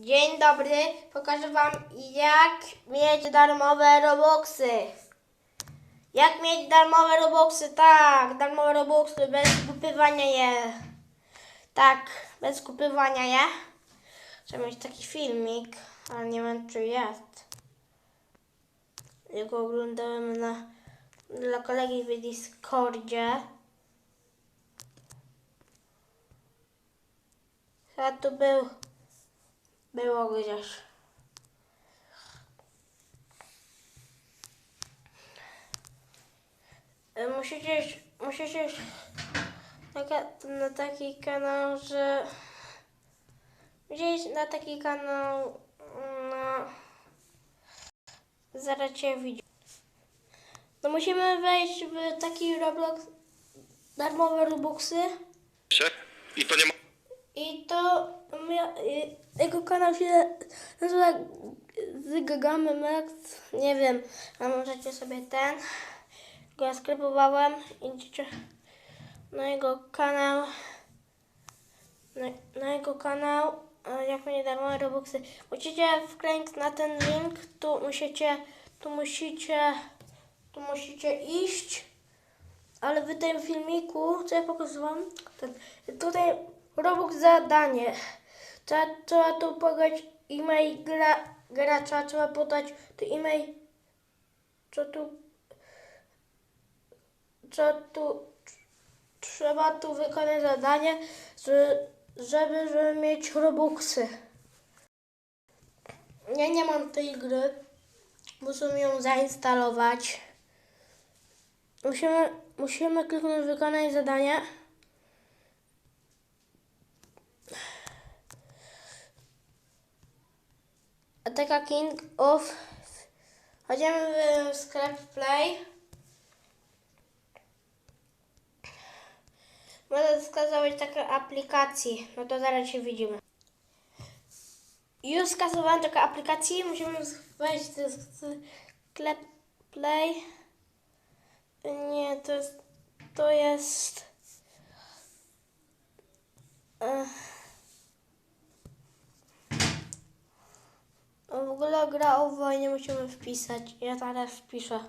Dzień dobry, pokażę Wam jak mieć darmowe Robuxy. Jak mieć darmowe Robuxy? Tak, darmowe Robuxy bez kupywania je. Tak, bez kupywania je. Trzeba mieć taki filmik, ale nie wiem czy jest. Jego oglądałem na, dla kolegi w Discordzie. Chyba tu był. Było gdzieś. Musicie, musicie taka, na taki kanał, że gdzieś na taki kanał no zaraz cię widzi. No musimy wejść w taki Roblox darmowe Robuxy. i to nie ma I to y, jego kanał się nazywa Zygagamy Max. Nie wiem, a możecie sobie ten. Go ja sklepowałem. Idziecie na jego kanał. Na, na jego kanał. Jak mnie darmowe Robuxy. Musicie wklęć na ten link. Tu musicie, tu musicie, tu musicie iść. Ale w tym filmiku, co ja pokazywałam, ten, tutaj Robux zadanie. Trzeba, trzeba tu podać e-mail gra, gracza, trzeba podać tu e-mail, co tu, co tu, trzeba tu wykonać zadanie, że- żeby, żeby mieć Robuxy. Ja nie mam tej gry, muszę ją zainstalować. Musimy, musimy kliknąć wykonać zadanie. Ataka King of. Chodzimy w sklep Play. Można skasować takie aplikacji. No to zaraz się widzimy. Już skasowałem takie aplikacje. Musimy wejść w sklep Play. Nie, to jest. To jest. Gra o wojnie musimy wpisać. Ja teraz wpiszę.